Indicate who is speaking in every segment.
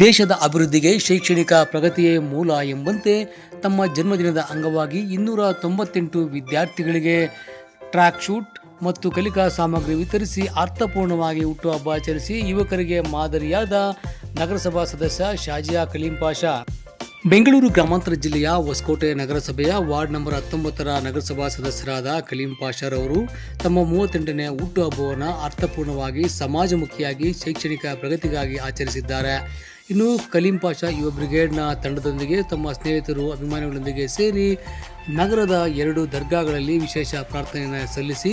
Speaker 1: ದೇಶದ ಅಭಿವೃದ್ಧಿಗೆ ಶೈಕ್ಷಣಿಕ ಪ್ರಗತಿಯೇ ಮೂಲ ಎಂಬಂತೆ ತಮ್ಮ ಜನ್ಮದಿನದ ಅಂಗವಾಗಿ ಇನ್ನೂರ ತೊಂಬತ್ತೆಂಟು ವಿದ್ಯಾರ್ಥಿಗಳಿಗೆ ಟ್ರ್ಯಾಕ್ ಶೂಟ್ ಮತ್ತು ಕಲಿಕಾ ಸಾಮಗ್ರಿ ವಿತರಿಸಿ ಅರ್ಥಪೂರ್ಣವಾಗಿ ಹುಟ್ಟುಹಬ್ಬ ಆಚರಿಸಿ ಯುವಕರಿಗೆ ಮಾದರಿಯಾದ ನಗರಸಭಾ ಸದಸ್ಯ ಶಾಜಿಯಾ ಕಲೀಂ ಪಾಷಾ. ಬೆಂಗಳೂರು ಗ್ರಾಮಾಂತರ ಜಿಲ್ಲೆಯ ಹೊಸಕೋಟೆ ನಗರಸಭೆಯ ವಾರ್ಡ್ ನಂಬರ್ ಹತ್ತೊಂಬತ್ತರ ನಗರಸಭಾ ಸದಸ್ಯರಾದ ಕಲೀಂ ಪಾಷಾರವರು ತಮ್ಮ ಮೂವತ್ತೆಂಟನೇ ಹುಟ್ಟುಹಬ್ಬವನ್ನು ಅರ್ಥಪೂರ್ಣವಾಗಿ ಸಮಾಜಮುಖಿಯಾಗಿ ಶೈಕ್ಷಣಿಕ ಪ್ರಗತಿಗಾಗಿ ಆಚರಿಸಿದ್ದಾರೆ. ಇನ್ನು ಕಲೀಂ ಪಾಷಾ ಯುವ ಬ್ರಿಗೇಡ್ನ ತಂಡದೊಂದಿಗೆ ತಮ್ಮ ಸ್ನೇಹಿತರು ಅಭಿಮಾನಿಗಳೊಂದಿಗೆ ಸೇರಿ ನಗರದ ಎರಡು ದರ್ಗಾಗಳಲ್ಲಿ ವಿಶೇಷ ಪ್ರಾರ್ಥನೆಯನ್ನು ಸಲ್ಲಿಸಿ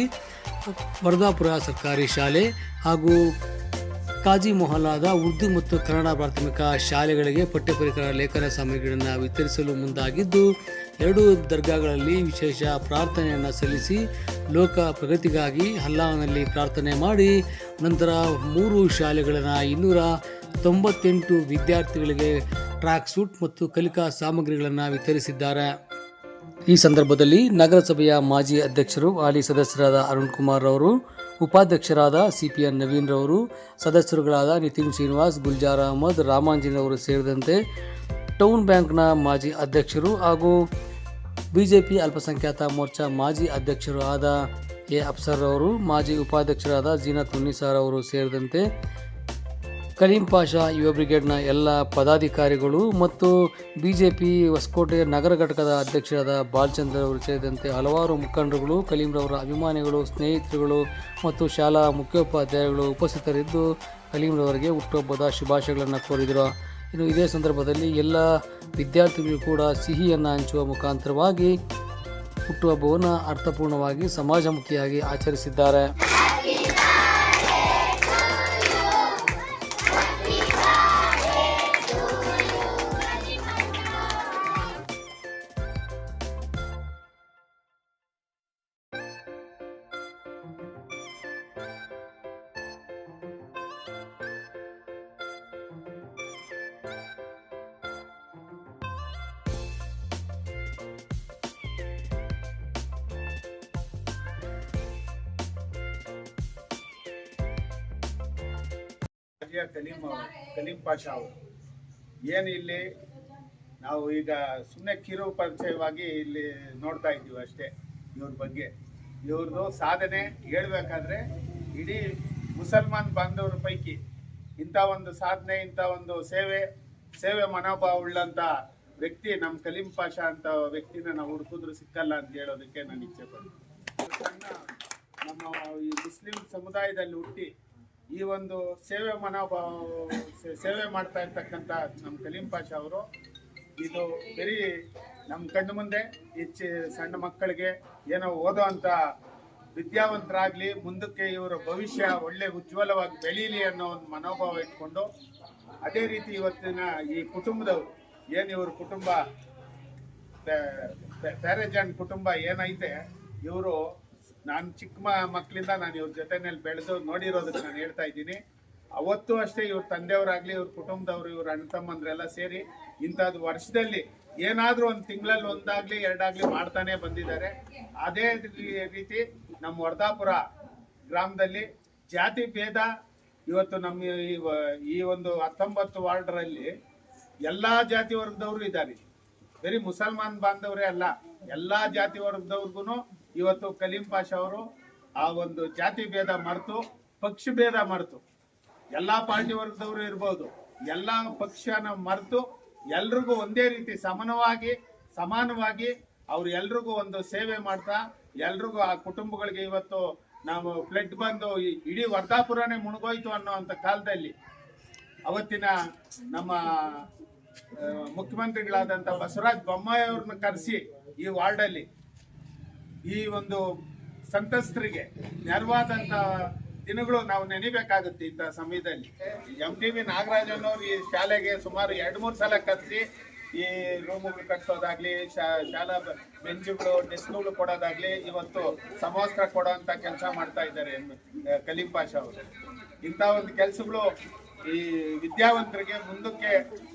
Speaker 1: ವರ್ಧಾಪುರ ಸರ್ಕಾರಿ ಶಾಲೆ ಹಾಗೂ ಕಾಜಿ ಮೊಹಲ್ಲಾದ ಉರ್ದು ಮತ್ತು ಕನ್ನಡ ಪ್ರಾಥಮಿಕ ಶಾಲೆಗಳಿಗೆ ಪಠ್ಯಪರಿಕರ ಲೇಖನ ಸಾಮಗ್ರಿಗಳನ್ನು ವಿತರಿಸಲು ಮುಂದಾಗಿದ್ದು, ಎರಡು ದರ್ಗಾಗಳಲ್ಲಿ ವಿಶೇಷ ಪ್ರಾರ್ಥನೆಯನ್ನು ಸಲ್ಲಿಸಿ ಲೋಕ ಪ್ರಗತಿಗಾಗಿ ಹಲ್ಲಾನಲ್ಲಿ ಪ್ರಾರ್ಥನೆ ಮಾಡಿ ನಂತರ ಮೂರು ಶಾಲೆಗಳನ್ನು ಇನ್ನೂರ ತೊಂಬತ್ತೆಂಟು ವಿದ್ಯಾರ್ಥಿಗಳಿಗೆ ಟ್ರ್ಯಾಕ್ ಸೂಟ್ ಮತ್ತು ಕಲಿಕಾ ಸಾಮಗ್ರಿಗಳನ್ನು ವಿತರಿಸಿದ್ದಾರೆ. ಈ ಸಂದರ್ಭದಲ್ಲಿ ನಗರಸಭೆಯ ಮಾಜಿ ಅಧ್ಯಕ್ಷರು, ಹಾಲಿ ಸದಸ್ಯರಾದ ಅರುಣ್ ಕುಮಾರ್ ಅವರು, ಉಪಾಧ್ಯಕ್ಷರಾದ ಸಿ ಪಿ ಎನ್ ನವೀನ್ ರವರು ಸದಸ್ಯರುಗಳಾದ ನಿತಿನ್ ಶ್ರೀನಿವಾಸ್, ಗುಲ್ಜಾರ್ ಅಹಮದ್ ರಾಮಾಂಜಿನ್ ಅವರು ಸೇರಿದಂತೆ ಟೌನ್ ಬ್ಯಾಂಕ್ನ ಮಾಜಿ ಅಧ್ಯಕ್ಷರು ಹಾಗೂ ಬಿಜೆಪಿ ಅಲ್ಪಸಂಖ್ಯಾತ ಮೋರ್ಚಾ ಮಾಜಿ ಅಧ್ಯಕ್ಷರು ಆದ ಎ ಅಫ್ಸರ್ ಅವರು, ಮಾಜಿ ಉಪಾಧ್ಯಕ್ಷರಾದ ಜೀನತ್ ಉನ್ನಿಸಾರ್ ಅವರು ಸೇರಿದಂತೆ ಕಲೀಂ ಪಾಷಾ ಯುವ ಬ್ರಿಗೇಡ್ನ ಎಲ್ಲ ಪದಾಧಿಕಾರಿಗಳು ಮತ್ತು ಬಿ ಜೆ ಪಿ ಹೊಸಕೋಟೆ ನಗರ ಘಟಕದ ಅಧ್ಯಕ್ಷರಾದ ಬಾಲಚಂದ್ರ ಅವರು ಸೇರಿದಂತೆ ಹಲವಾರು ಮುಖಂಡರುಗಳು, ಕಲೀಂರವರ ಅಭಿಮಾನಿಗಳು, ಸ್ನೇಹಿತರುಗಳು ಮತ್ತು ಶಾಲಾ ಮುಖ್ಯೋಪಾಧ್ಯಾಯಗಳು ಉಪಸ್ಥಿತರಿದ್ದು ಕಲೀಂರವರಿಗೆ ಹುಟ್ಟುಹಬ್ಬದ ಶುಭಾಶಯಗಳನ್ನು ಕೋರಿದರು. ಇನ್ನು ಇದೇ ಸಂದರ್ಭದಲ್ಲಿ ಎಲ್ಲ ವಿದ್ಯಾರ್ಥಿಗಳು ಕೂಡ ಸಿಹಿಯನ್ನು ಹಂಚುವ ಮುಖಾಂತರವಾಗಿ ಹುಟ್ಟುಹಬ್ಬವನ್ನು ಅರ್ಥಪೂರ್ಣವಾಗಿ ಸಮಾಜಮುಖಿಯಾಗಿ ಆಚರಿಸಿದ್ದಾರೆ.
Speaker 2: ಹಾಜಿಯ ಕಲೀಂ ಅವರು ಕಲೀಂ ಪಾಷಾ ಅವರು. ಏನು ಇಲ್ಲಿ ನಾವು ಈಗ ಸುಮ್ಮನೆ ಕಿರು ಪರಿಚಯವಾಗಿ ಇಲ್ಲಿ ನೋಡ್ತಾ ಇದ್ದೀವಿ ಅಷ್ಟೇ ಇವ್ರ ಬಗ್ಗೆ. ಇವ್ರದ್ದು ಸಾಧನೆ ಹೇಳ್ಬೇಕಾದ್ರೆ ಇಡೀ ಮುಸಲ್ಮಾನ್ ಬಾಂಧವ್ರ ಪೈಕಿ ಇಂಥ ಒಂದು ಸಾಧನೆ, ಇಂಥ ಒಂದು ಸೇವೆ ಸೇವೆ ಮನೋಭಾವ ಉಳ್ಳಂತ ವ್ಯಕ್ತಿ ನಮ್ಮ ಕಲೀಂ ಪಾಷಾ ಅಂತ ವ್ಯಕ್ತಿನ ನಾವು ಹುಡುಕಿದ್ರು ಸಿಕ್ಕಲ್ಲ ಅಂತ ಹೇಳೋದಕ್ಕೆ ನಾನು ಇಚ್ಛೆ ಪಡ್ತೀನಿ. ನಮ್ಮ ಈ ಮುಸ್ಲಿಂ ಸಮುದಾಯದಲ್ಲಿ ಹುಟ್ಟಿ ಈ ಒಂದು ಸೇವೆ ಮನೋಭಾವ ಸೇವೆ ಮಾಡ್ತಾ ಇರ್ತಕ್ಕಂಥ ನಮ್ಮ ಕಲೀಂ ಪಾಷಾ ಅವರು, ಇದು ಬರೀ ನಮ್ಮ ಕಣ್ಣು ಮುಂದೆ ಹೆಚ್ಚು ಸಣ್ಣ ಮಕ್ಕಳಿಗೆ ಏನೋ ಓದೋ ಅಂತ ವಿದ್ಯಾವಂತರಾಗ್ಲಿ, ಮುಂದಕ್ಕೆ ಇವರ ಭವಿಷ್ಯ ಒಳ್ಳೆ ಉಜ್ವಲವಾಗಿ ಬೆಳೀಲಿ ಅನ್ನೋ ಒಂದು ಮನೋಭಾವ ಇಟ್ಕೊಂಡು, ಅದೇ ರೀತಿ ಇವತ್ತಿನ ಈ ಕುಟುಂಬದವರು, ಏನು ಇವ್ರ ಕುಟುಂಬ ಪ್ಯಾರೇಜಾನ್ ಕುಟುಂಬ ಏನೈತೆ, ಇವರು ನಾನು ಚಿಕ್ಕ ಮಕ್ಕಳಿಂದ ನಾನು ಇವ್ರ ಜೊತೆನಲ್ಲಿ ಬೆಳೆದು ನೋಡಿರೋದಕ್ಕೆ ನಾನು ಹೇಳ್ತಾ ಇದ್ದೀನಿ. ಅವತ್ತು ಅಷ್ಟೇ ಇವ್ರ ತಂದೆಯವರಾಗಲಿ, ಇವ್ರ ಕುಟುಂಬದವರು, ಇವ್ರ ಅಣ್ಣ ತಮ್ಮಂದ್ರೆಲ್ಲ ಸೇರಿ ಇಂಥದ್ದು ವರ್ಷದಲ್ಲಿ ಏನಾದ್ರೂ ಒಂದು ತಿಂಗಳಲ್ಲಿ ಒಂದಾಗಲಿ, ಎರಡಾಗ್ಲಿ ಮಾಡ್ತಾನೆ ಬಂದಿದ್ದಾರೆ. ಅದೇ ರೀತಿ ನಮ್ಮ ವರ್ಧಾಪುರ ಗ್ರಾಮದಲ್ಲಿ ಜಾತಿ ಭೇದ ಇವತ್ತು ನಮ್ಮ ಈ ಒಂದು ಹತ್ತೊಂಬತ್ತು ವಾರ್ಡ್ರಲ್ಲಿ ಎಲ್ಲಾ ಜಾತಿ ವರ್ಗದವರು ಇದ್ದಾರೆ. ಬರೀ ಮುಸಲ್ಮಾನ್ ಬಾಂಧವರೇ ಅಲ್ಲ, ಎಲ್ಲಾ ಜಾತಿ ವರ್ಗದವ್ರಿಗೂ ಇವತ್ತು ಕಲೀಂ ಪಾಷ ಅವರು ಆ ಒಂದು ಜಾತಿ ಭೇದ ಮರೆತು, ಪಕ್ಷ ಭೇದ ಮರೆತು. ಎಲ್ಲಾ ಪಾರ್ಟಿ ವರ್ಗದವರು ಇರ್ಬೋದು. ಎಲ್ಲಾ ಪಕ್ಷನ ಮರೆತು ಎಲ್ರಿಗೂ ಒಂದೇ ರೀತಿ ಸಮಾನವಾಗಿ ಸಮಾನವಾಗಿ ಅವ್ರು ಎಲ್ರಿಗೂ ಒಂದು ಸೇವೆ ಮಾಡ್ತಾ, ಎಲ್ರಿಗೂ ಆ ಕುಟುಂಬಗಳಿಗೆ ಇವತ್ತು ನಾವು ಫ್ಲಡ್ ಬಂದು ಇಡೀ ವರ್ಧಾಪುರನೇ ಮುಳುಗೋಯ್ತು ಅನ್ನೋ ಅಂತ ಕಾಲದಲ್ಲಿ ಅವತ್ತಿನ ನಮ್ಮ ಮುಖ್ಯಮಂತ್ರಿಗಳಾದಂತ ಬಸವರಾಜ ಬೊಮ್ಮಾಯಿ ಅವ್ರನ್ನ ಕರೆಸಿ ಈ ವಾರ್ಡಲ್ಲಿ ಈ ಒಂದು ಸಂತ್ರಸ್ತರಿಗೆ ನೆರವಾದಂಥ ದಿನಗಳು ನಾವು ನೆನಿಬೇಕಾಗುತ್ತೆ ಇಂಥ ಸಮಯದಲ್ಲಿ. ಎಂ ಟಿ ವಿ ನಾಗರಾಜ್ ಅನ್ನೋರು ಈ ಶಾಲೆಗೆ ಸುಮಾರು ಎರಡು ಮೂರು ಸಲ ಕರೆಸಿ ಈ ರೂಮುಗಳು ಕಟ್ಸೋದಾಗ್ಲಿ ಶಾಲಾ ಬೆಂಚುಗಳು, ಡೆಸ್ಕ್ಗಳು ಕೊಡೋದಾಗ್ಲಿ ಇವತ್ತು ಸಮವಸ್ತ್ರ ಅಂತ ಕೆಲಸ ಮಾಡ್ತಾ ಇದ್ದಾರೆ ಕಲೀಂ ಪಾಷಾ ಅವರು. ಇಂಥ ಒಂದು ಕೆಲಸಗಳು ಈ ವಿದ್ಯಾವಂತರಿಗೆ ಮುಂದಕ್ಕೆ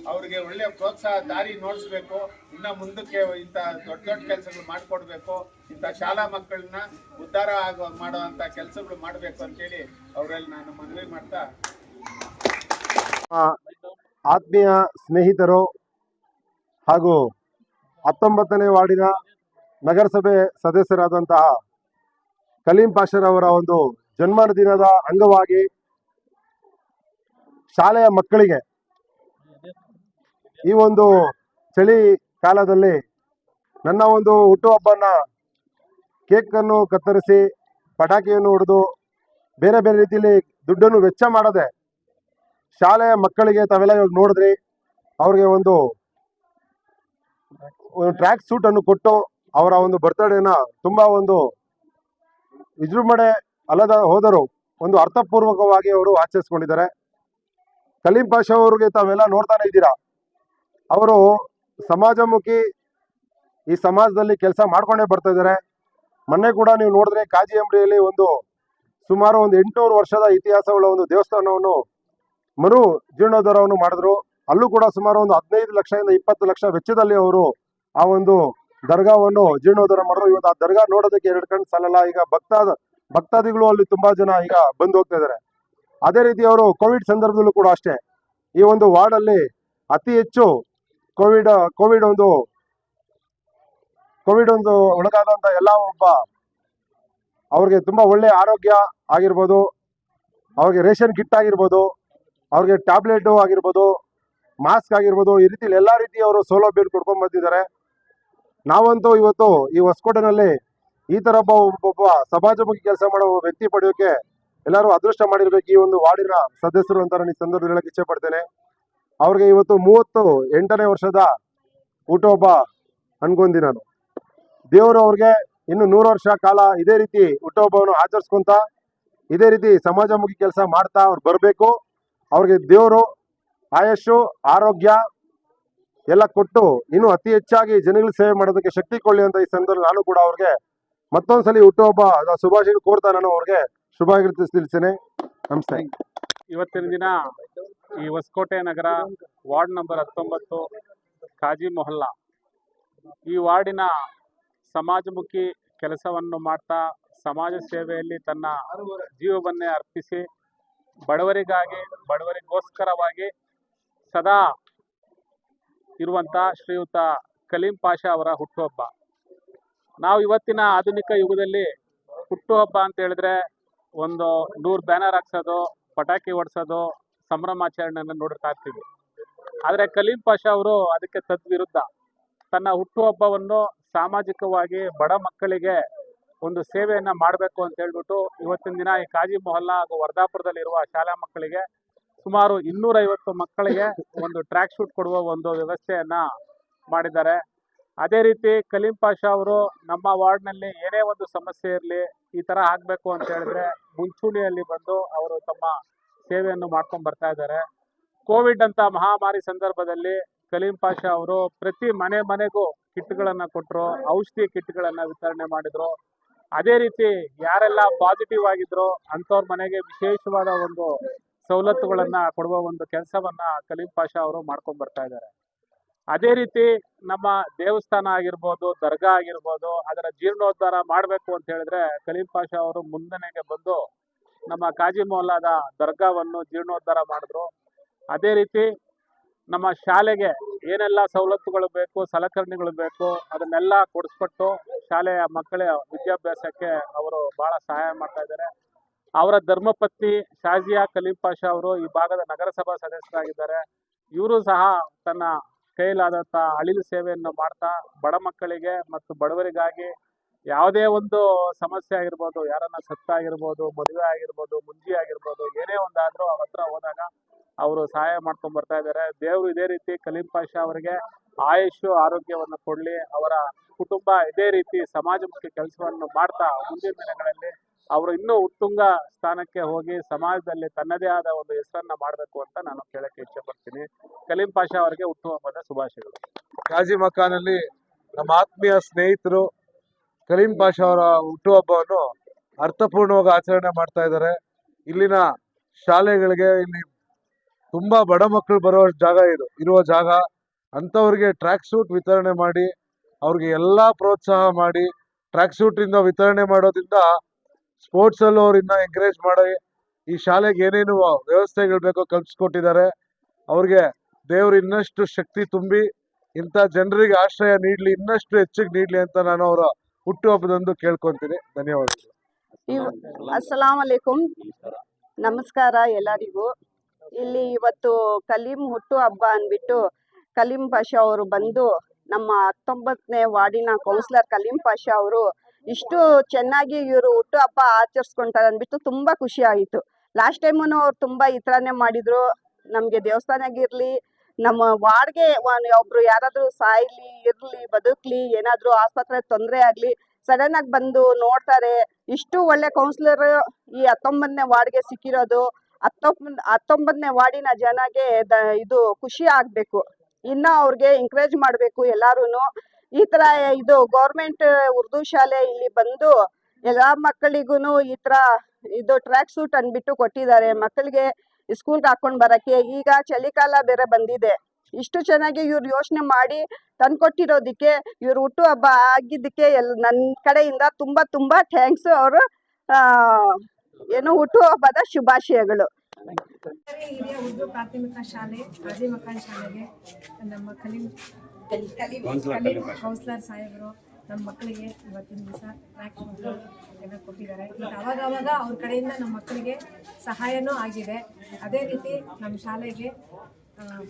Speaker 2: ಅವ್ರಿಗೆ ಒಳ್ಳೆ ಪ್ರೋತ್ಸಾಹ ದಾರಿ ನೋಡಿಸ್ಬೇಕು. ಇನ್ನ ಮುಂದಕ್ಕೆ ಇಂಥ ದೊಡ್ಡ ದೊಡ್ಡ ಕೆಲಸಗಳು ಮಾಡಿಕೊಡ್ಬೇಕು. ಇಂಥ ಶಾಲಾ ಮಕ್ಕಳನ್ನ ಉದ್ಧಾರ ಆಗೋ ಮಾಡುವಂಥ ಕೆಲಸಗಳು ಮಾಡಬೇಕು ಅಂತೇಳಿ ಅವರಲ್ಲಿ ನಾನು ಮನವಿ ಮಾಡ್ತಾ
Speaker 3: ಆತ್ಮೀಯ ಸ್ನೇಹಿತರು ಹಾಗೂ ಹತ್ತೊಂಬತ್ತನೇ ವಾರ್ಡಿನ ನಗರಸಭೆ ಸದಸ್ಯರಾದಂತಹ ಕಲೀಂ ಪಾಷರವರ ಒಂದು ಜನ್ಮದಿನದ ಅಂಗವಾಗಿ ಶಾಲೆಯ ಮಕ್ಕಳಿಗೆ ಈ ಒಂದು ಚಳಿ ಕಾಲದಲ್ಲಿ ನನ್ನ ಒಂದು ಹುಟ್ಟುಹಬ್ಬನ ಕೇಕನ್ನು ಕತ್ತರಿಸಿ ಪಟಾಕಿಯನ್ನು ಹೊಡೆದು ಬೇರೆ ಬೇರೆ ರೀತಿಯಲ್ಲಿ ದುಡ್ಡನ್ನು ವೆಚ್ಚ ಮಾಡದೆ ಶಾಲೆಯ ಮಕ್ಕಳಿಗೆ ತಾವೆಲ್ಲ ಇವಾಗ ನೋಡಿದ್ರಿ, ಅವ್ರಿಗೆ ಒಂದು ಟ್ರ್ಯಾಕ್ ಸೂಟ್ ಅನ್ನು ಕೊಟ್ಟು ಅವರ ಒಂದು ಬರ್ತ್ಡೇನ ತುಂಬಾ ಒಂದು ವಿಜೃಂಭಣೆ ಅಲ್ಲದ ಹೋದರು ಒಂದು ಅರ್ಥಪೂರ್ವಕವಾಗಿ ಅವರು ಆಚರಿಸ್ಕೊಂಡಿದ್ದಾರೆ. ಕಲೀಂ ಪಾಷಾ ಅವ್ರಿಗೆ ತಾವೆಲ್ಲ ನೋಡ್ತಾನೆ ಇದ್ದೀರಾ? ಅವರು ಸಮಾಜಮುಖಿ ಈ ಸಮಾಜದಲ್ಲಿ ಕೆಲಸ ಮಾಡ್ಕೊಂಡೇ ಬರ್ತಾ ಇದ್ದಾರೆ. ಮೊನ್ನೆ ಕೂಡ ನೀವು ನೋಡಿದ್ರೆ ಕಾಜಿ ಅಂಬಡಿಯಲ್ಲಿ ಒಂದು ಸುಮಾರು ಒಂದು ಎಂಟುನೂರು ವರ್ಷದ ಇತಿಹಾಸವುಳ್ಳ ಒಂದು ದೇವಸ್ಥಾನವನ್ನು ಮರು ಜೀರ್ಣೋದ್ಧಾರವನ್ನು ಮಾಡಿದ್ರು. ಅಲ್ಲೂ ಕೂಡ ಸುಮಾರು ಒಂದು ಹದಿನೈದು ಲಕ್ಷದಿಂದ ಇಪ್ಪತ್ತು ಲಕ್ಷ ವೆಚ್ಚದಲ್ಲಿ ಅವರು ಆ ಒಂದು ದರ್ಗಾವನ್ನು ಜೀರ್ಣೋದ್ಧಾರ ಮಾಡಿದ್ರು. ಇವತ್ತು ಆ ದರ್ಗಾ ನೋಡೋದಕ್ಕೆ ಎರಡು ಕಣ್ಣು ಸಾಲಲ್ಲ ಈಗ ಭಕ್ತಾದ ಭಕ್ತಾದಿಗಳು ಅಲ್ಲಿ ತುಂಬಾ ಜನ ಈಗ ಬಂದು ಹೋಗ್ತಾ ಇದ್ದಾರೆ. ಅದೇ ರೀತಿ ಅವರು ಕೋವಿಡ್ ಸಂದರ್ಭದಲ್ಲೂ ಕೂಡ ಅಷ್ಟೇ. ಈ ಒಂದು ವಾರ್ಡ್ ಅಲ್ಲಿ ಅತಿ ಹೆಚ್ಚು ಕೋವಿಡ್ ಕೋವಿಡ್ ಒಂದು ಕೋವಿಡ್ ಒಂದು ಒಳಗಾದಂತ ಎಲ್ಲ ಒಬ್ಬ ಅವ್ರಿಗೆ ತುಂಬಾ ಒಳ್ಳೆ ಆರೋಗ್ಯ ಆಗಿರ್ಬೋದು, ಅವ್ರಿಗೆ ರೇಷನ್ ಕಿಟ್ ಆಗಿರ್ಬೋದು, ಅವ್ರಿಗೆ ಟ್ಯಾಬ್ಲೆಟ್ ಆಗಿರ್ಬೋದು, ಮಾಸ್ಕ್ ಆಗಿರ್ಬೋದು, ಈ ರೀತಿ ಎಲ್ಲಾ ರೀತಿ ಅವರು ಸೌಲಭ್ಯ ಕೊಡ್ಕೊಂಡು ಬಂದಿದ್ದಾರೆ. ನಾವಂತೂ ಇವತ್ತು ಈ ಹೊಸಕೋಟೆನಲ್ಲಿ ಈ ಥರ ಒಬ್ಬ ಒಬ್ಬ ಸಮಾಜಮುಖಿ ಕೆಲಸ ಮಾಡೋ ವ್ಯಕ್ತಿ ಪಡೆಯೋಕೆ ಎಲ್ಲರೂ ಅದೃಷ್ಟ ಮಾಡಿರ್ಬೇಕು ಈ ಒಂದು ವಾರ್ಡಿನ ಸದಸ್ಯರು ಅಂತ ನಾನು ಈ ಸಂದರ್ಭದಲ್ಲಿ ಹೇಳಕ್ಕೆ ಇಚ್ಛೆ ಪಡ್ತೇನೆ. ಅವ್ರಿಗೆ ಇವತ್ತು ಮೂವತ್ತು ಎಂಟನೇ ವರ್ಷದ ಹುಟ್ಟುಹಬ್ಬ ಅನ್ಕೊಂಡಿ ನಾನು. ದೇವರು ಅವ್ರಿಗೆ ಇನ್ನು ನೂರು ವರ್ಷ ಕಾಲ ಇದೇ ರೀತಿ ಹುಟ್ಟುಹಬ್ಬವನ್ನು ಆಚರಿಸ್ಕೊಂತ ಇದೇ ರೀತಿ ಸಮಾಜಮುಖಿ ಕೆಲಸ ಮಾಡ್ತಾ ಅವ್ರು ಬರಬೇಕು. ಅವ್ರಿಗೆ ದೇವರು, ಆಯಸ್ಸು, ಆರೋಗ್ಯ ಎಲ್ಲ ಕೊಟ್ಟು ಇನ್ನೂ ಅತಿ ಹೆಚ್ಚಾಗಿ ಜನಗಳ ಸೇವೆ ಮಾಡೋದಕ್ಕೆ ಶಕ್ತಿ ಕೊಳ್ಳಿ ಅಂತ ಈ ಸಂದರ್ಭದಲ್ಲಿ ನಾನು ಕೂಡ ಅವ್ರಿಗೆ ಮತ್ತೊಂದ್ಸಲಿ ಹುಟ್ಟುಹಬ್ಬ ಶುಭಾಶಯ ಕೋರ್ತಾ ನಾನು ಅವ್ರಿಗೆ ಶುಭಾಶಯ ತಿಳಿಸ್ತೇನೆ ನಮಸ್ತೆ.
Speaker 4: ಇವತ್ತಿನ ದಿನ ಈ ಹೊಸಕೋಟೆ ನಗರ ವಾರ್ಡ್ ನಂಬರ್ ಹತ್ತೊಂಬತ್ತು, ಕಾಜಿ ಮೊಹಲ್ಲಾ. ಈ ವಾರ್ಡಿನ ಸಮಾಜಮುಖಿ ಕೆಲಸವನ್ನು ಮಾಡ್ತಾ ಸಮಾಜ ಸೇವೆಯಲ್ಲಿ ತನ್ನ ಜೀವವನ್ನೇ ಅರ್ಪಿಸಿ ಬಡವರಿಗಾಗಿ, ಬಡವರಿಗೋಸ್ಕರವಾಗಿ ಸದಾ ಇರುವಂಥ ಶ್ರೀಯುತ ಕಲೀಂ ಪಾಷಾ ಅವರ ಹುಟ್ಟುಹಬ್ಬ. ನಾವು ಇವತ್ತಿನ ಆಧುನಿಕ ಯುಗದಲ್ಲಿ ಹುಟ್ಟುಹಬ್ಬ ಅಂತ ಹೇಳಿದ್ರೆ ಒಂದು ನೂರು ಬ್ಯಾನರ್ ಹಾಕ್ಸೋದು, ಪಟಾಕಿ ಹೊಡ್ಸೋದು ಸಂಭ್ರಮಾಚರಣೆಯನ್ನು ನೋಡ್ತಾ ಇರ್ತೀವಿ. ಆದರೆ ಕಲೀಂ ಪಾಷಾ ಅವರು ಅದಕ್ಕೆ ತದ್ವಿರುದ್ಧ. ತನ್ನ ಹುಟ್ಟುಹಬ್ಬವನ್ನು ಸಾಮಾಜಿಕವಾಗಿ ಬಡ ಮಕ್ಕಳಿಗೆ ಒಂದು ಸೇವೆಯನ್ನ ಮಾಡಬೇಕು ಅಂತ ಹೇಳ್ಬಿಟ್ಟು ಇವತ್ತಿನ ದಿನ ಈ ಕಾಜಿ ಮೊಹಲ್ಲಾ ಹಾಗೂ ವರ್ಧಾಪುರದಲ್ಲಿರುವ ಶಾಲಾ ಮಕ್ಕಳಿಗೆ ಸುಮಾರು ಇನ್ನೂರೈವತ್ತು ಮಕ್ಕಳಿಗೆ ಒಂದು ಟ್ರ್ಯಾಕ್ ಶೂಟ್ ಕೊಡುವ ಒಂದು ವ್ಯವಸ್ಥೆಯನ್ನ ಮಾಡಿದ್ದಾರೆ. ಅದೇ ರೀತಿ ಕಲೀಂ ಪಾಷಾ ಅವರು ನಮ್ಮ ವಾರ್ಡ್ನಲ್ಲಿ ಏನೇ ಒಂದು ಸಮಸ್ಯೆ ಇರಲಿ ಈ ತರ ಆಗ್ಬೇಕು ಅಂತ ಹೇಳಿದ್ರೆ ಮುಂಚೂಣಿಯಲ್ಲಿ ಬಂದು ಅವರು ತಮ್ಮ ಸೇವೆಯನ್ನು ಮಾಡ್ಕೊಂಡು ಬರ್ತಾ ಇದ್ದಾರೆ. ಕೋವಿಡ್ ಅಂತ ಮಹಾಮಾರಿ ಸಂದರ್ಭದಲ್ಲಿ ಕಲೀಂ ಪಾಷಾ ಅವರು ಪ್ರತಿ ಮನೆ ಮನೆಗೂ ಕಿಟ್ಗಳನ್ನ ಕೊಟ್ಟರು ಔಷಧಿ ಕಿಟ್ಗಳನ್ನ ವಿತರಣೆ ಮಾಡಿದ್ರು. ಅದೇ ರೀತಿ ಯಾರೆಲ್ಲ ಪಾಸಿಟಿವ್ ಆಗಿದ್ರು ಅಂಥವ್ರ ಮನೆಗೆ ವಿಶೇಷವಾದ ಒಂದು ಸವಲತ್ತುಗಳನ್ನ ಕೊಡುವ ಒಂದು ಕೆಲಸವನ್ನ ಕಲೀಂ ಪಾಷಾ ಅವರು ಮಾಡ್ಕೊಂಡ್ ಬರ್ತಾ ಇದ್ದಾರೆ. ಅದೇ ರೀತಿ ನಮ್ಮ ದೇವಸ್ಥಾನ ಆಗಿರ್ಬೋದು, ದರ್ಗಾ ಆಗಿರ್ಬೋದು, ಅದರ ಜೀರ್ಣೋದ್ಧಾರ ಮಾಡಬೇಕು ಅಂತ ಹೇಳಿದ್ರೆ ಕಲೀಂ ಪಾಷಾ ಅವರು ಮುಂದನೆಗೆ ಬಂದು ನಮ್ಮ ಕಾಜಿ ಮೊಹಲ್ಲಾದ ದರ್ಗಾವನ್ನು ಜೀರ್ಣೋದ್ಧಾರ ಮಾಡಿದ್ರು. ಅದೇ ರೀತಿ ನಮ್ಮ ಶಾಲೆಗೆ ಏನೆಲ್ಲ ಸವಲತ್ತುಗಳು ಬೇಕು, ಸಲಕರಣೆಗಳು ಬೇಕು, ಅದನ್ನೆಲ್ಲ ಕೊಡಿಸ್ಕೊಟ್ಟು ಶಾಲೆಯ ಮಕ್ಕಳ ವಿದ್ಯಾಭ್ಯಾಸಕ್ಕೆ ಅವರು ಬಹಳ ಸಹಾಯ ಮಾಡ್ತಾ ಇದ್ದಾರೆ. ಅವರ ಧರ್ಮಪತ್ನಿ ಶಾಜಿಯಾ ಕಲೀಂ ಪಾಷಾ ಅವರು ಈ ಭಾಗದ ನಗರಸಭಾ ಸದಸ್ಯರಾಗಿದ್ದಾರೆ. ಇವರು ಸಹ ತನ್ನ ಕೈಲಾದಂಥ ಅಳಿಲು ಸೇವೆಯನ್ನು ಮಾಡ್ತಾ ಬಡ ಮಕ್ಕಳಿಗೆ ಮತ್ತು ಬಡವರಿಗಾಗಿ ಯಾವುದೇ ಒಂದು ಸಮಸ್ಯೆ ಆಗಿರ್ಬೋದು, ಯಾರನ್ನ ಸತ್ತಾಗಿರ್ಬೋದು ಮದುವೆ ಆಗಿರ್ಬೋದು, ಮುಂಜಿ ಆಗಿರ್ಬೋದು, ಏನೇ ಒಂದಾದ್ರೂ ಅವ್ರ ಹತ್ರ ಹೋದಾಗ ಅವರು ಸಹಾಯ ಮಾಡ್ಕೊಂಡ್ ಬರ್ತಾ ಇದ್ದಾರೆ. ದೇವರು ಇದೇ ರೀತಿ ಕಲೀಂ ಪಾಷಾ ಅವರಿಗೆ ಆಯುಷು ಆರೋಗ್ಯವನ್ನು ಕೊಡ್ಲಿ. ಅವರ ಕುಟುಂಬ ಇದೇ ರೀತಿ ಸಮಾಜಮುಖಿ ಕೆಲಸವನ್ನು ಮಾಡ್ತಾ ಮುಂದಿನ ದಿನಗಳಲ್ಲಿ ಅವರು ಇನ್ನೂ ಉತ್ತುಂಗ ಸ್ಥಾನಕ್ಕೆ ಹೋಗಿ ಸಮಾಜದಲ್ಲಿ ತನ್ನದೇ ಆದ ಒಂದು ಹೆಸರನ್ನ ಮಾಡಬೇಕು ಅಂತ ನಾನು ಕೇಳಕ್ಕೆ ಇಷ್ಟಪಡ್ತೀನಿ ಕಲೀಂ ಪಾಷಾ ಅವರಿಗೆ ಹುಟ್ಟುಹಬ್ಬದ ಶುಭಾಶಯಗಳು.
Speaker 5: ಕಾಜಿ ಮಖಾನಲ್ಲಿ ನಮ್ಮ ಆತ್ಮೀಯ ಸ್ನೇಹಿತರು ಕಲೀಂ ಪಾಷಾ ಅವರ ಹುಟ್ಟುಹಬ್ಬವನ್ನು ಅರ್ಥಪೂರ್ಣವಾಗಿ ಆಚರಣೆ ಮಾಡ್ತಾ ಇದ್ದಾರೆ. ಇಲ್ಲಿನ ಶಾಲೆಗಳಿಗೆ ಇಲ್ಲಿ ತುಂಬಾ ಬಡ ಮಕ್ಕಳು ಬರೋ ಜಾಗ ಇದು, ಇರುವ ಜಾಗ. ಅಂಥವ್ರಿಗೆ ಟ್ರ್ಯಾಕ್ ಸೂಟ್ ವಿತರಣೆ ಮಾಡಿ, ಅವ್ರಿಗೆ ಎಲ್ಲ ಪ್ರೋತ್ಸಾಹ ಮಾಡಿ ಟ್ರ್ಯಾಕ್ ಸೂಟ್ ಇಂದ ವಿತರಣೆ ಮಾಡೋದ್ರಿಂದ ಸ್ಪೋರ್ಟ್ಸ್ ಅಲ್ಲೂ ಇನ್ನೂ ಎಂಕರೇಜ್ ಮಾಡಿ, ಈ ಶಾಲೆಗೆ ಏನೇನು ವ್ಯವಸ್ಥೆಗಳು ಬೇಕೋ ಕಲ್ಪಿಸ್ಕೊಟ್ಟಿದ್ದಾರೆ, ಅವ್ರಿಗೆ ದೇವರು ಇನ್ನಷ್ಟು ಶಕ್ತಿ ತುಂಬಿ, ಇಂಥ ಜನರಿಗೆ ಆಶ್ರಯ ನೀಡಲಿ, ಇನ್ನಷ್ಟು ಹೆಚ್ಚಿಗೆ ನೀಡಲಿ ಅಂತ ನಾನು ಅವರ ಹುಟ್ಟುಹಬ್ಬದಂದು ಕೇಳ್ಕೊತೀನಿ. ಧನ್ಯವಾದಗಳು.
Speaker 6: ಧನ್ಯವಾದ ಅಲೈಕುಂ ನಮಸ್ಕಾರ ಎಲ್ಲರಿಗೂ. ಇಲ್ಲಿ ಇವತ್ತು ಕಲೀಂ ಹುಟ್ಟು ಹಬ್ಬ ಅಂದ್ಬಿಟ್ಟು ಕಲೀಂ ಪಾಷಾ ಅವರು ಬಂದು ನಮ್ಮ ಹತ್ತೊಂಬತ್ತನೇ ವಾರ್ಡಿನ ಕೌನ್ಸಿಲರ್ ಕಲೀಂ ಪಾಷಾ ಅವರು ಇಷ್ಟು ಚೆನ್ನಾಗಿ ಇವರು ಹುಟ್ಟು ಹಬ್ಬ ಆಚರಿಸ್ಕೊಂತಾರೆ ಅಂದ್ಬಿಟ್ಟು ತುಂಬ ಖುಷಿ ಆಯಿತು. ಲಾಸ್ಟ್ ಟೈಮೂ ಅವ್ರು ತುಂಬ ಈ ಥರನೇ ಮಾಡಿದ್ರು. ನಮಗೆ ದೇವಸ್ಥಾನಾಗಿರಲಿ ನಮ್ಮ ವಾರ್ಡ್ಗೆ ಒಬ್ರು ಯಾರಾದರೂ ಸಾಯ್ಲಿ, ಇರಲಿ, ಬದುಕಲಿ, ಏನಾದರೂ ಆಸ್ಪತ್ರೆ ತೊಂದರೆ ಆಗಲಿ ಸಡನ್ ಆಗಿ ಬಂದು ನೋಡ್ತಾರೆ. ಇಷ್ಟು ಒಳ್ಳೆ ಕೌನ್ಸಿಲರ್ ಈ ಹತ್ತೊಂಬತ್ತನೇ ವಾರ್ಡ್ಗೆ ಸಿಕ್ಕಿರೋದು. ಹತ್ತೊಂಬತ್ ಹತ್ತೊಂಬತ್ತನೇ ವಾರ್ಡಿನ ಜನಗೆ ಇದು ಖುಷಿ ಆಗಬೇಕು. ಇನ್ನ ಅವ್ರಿಗೆ ಎಂಕರೇಜ್ ಮಾಡಬೇಕು ಎಲ್ಲಾರು ಈ ತರ ಇದು ಗೌರ್ಮೆಂಟ್ ಉರ್ದು ಶಾಲೆ ಇಲ್ಲಿ ಬಂದು ಎಲ್ಲ ಮಕ್ಕಳಿಗೂನು ಈ ತರ ಇದು ಟ್ರ್ಯಾಕ್ ಸೂಟ್ ಅಂದ್ಬಿಟ್ಟು ಕೊಟ್ಟಿದ್ದಾರೆ. ಮಕ್ಕಳಿಗೆ ಸ್ಕೂಲ್ಗೆ ಹಾಕೊಂಡು ಬರಕ್ಕೆ ಈಗ ಚಳಿಕಾಲ ಬೇರೆ ಬಂದಿದೆ. ಇಷ್ಟು ಚೆನ್ನಾಗಿ ಇವ್ರು ಯೋಚನೆ ಮಾಡಿ ತಂದ್ಕೊಟ್ಟಿರೋದಕ್ಕೆ ಇವ್ರು ಹುಟ್ಟು ಹಬ್ಬ ಆಗಿದ್ದಕ್ಕೆ ಎಲ್ ನನ್ನ ಕಡೆಯಿಂದ ತುಂಬಾ ತುಂಬಾ ಥ್ಯಾಂಕ್ಸ್ ಅವರು ಏನು ಹುಟ್ಟು ಹಬ್ಬದ ಶುಭಾಶಯಗಳು.
Speaker 7: ಹಿರಿಯ ಉರ್ದು ಪ್ರಾಥಮಿಕ ಶಾಲೆ ಮಕ್ಕಳ ಶಾಲೆಗೆ ನಮ್ಮ ಕಲೀಂ ಕೌನ್ಸಿಲರ್ ಸಾಹೇಬರು ನಮ್ಮ ಮಕ್ಕಳಿಗೆ ಇವತ್ತಿನ ದಿವಸ ಟ್ರ್ಯಾಕ್ ಎಲ್ಲ ಕೊಟ್ಟಿದ್ದಾರೆ. ಅವಾಗ ಅವಾಗ ಅವ್ರ ಕಡೆಯಿಂದ ನಮ್ಮ ಮಕ್ಕಳಿಗೆ ಸಹಾಯನೂ ಆಗಿದೆ. ಅದೇ ರೀತಿ ನಮ್ಮ ಶಾಲೆಗೆ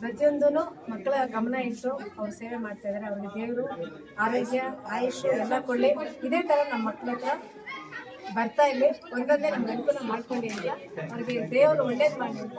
Speaker 7: ಪ್ರತಿಯೊಂದೂ ಮಕ್ಕಳ ಗಮನ ಇಟ್ಟು ಅವ್ರು ಸೇವೆ ಮಾಡ್ತಾ ಇದ್ದಾರೆ. ಅವ್ರಿಗೆ ದೇವರು ಆರೋಗ್ಯ ಆಯುಷ್ ಎಲ್ಲ ಕೊಡಲಿ. ಇದೇ ಥರ ನಮ್ಮ ಮಕ್ಕಳ ಹತ್ರ ಬರ್ತಾ ಇಲ್ಲಿ. ಒಂದೊಂದೇ ನಮ್ಗೆ ಅನುಕೂಲ ಮಾಡ್ಕೊಳ್ಳಿ ಅಂತ ಅವ್ರಿಗೆ ದೇವರು ಒಳ್ಳೇದು ಮಾಡಿ ಅಂತ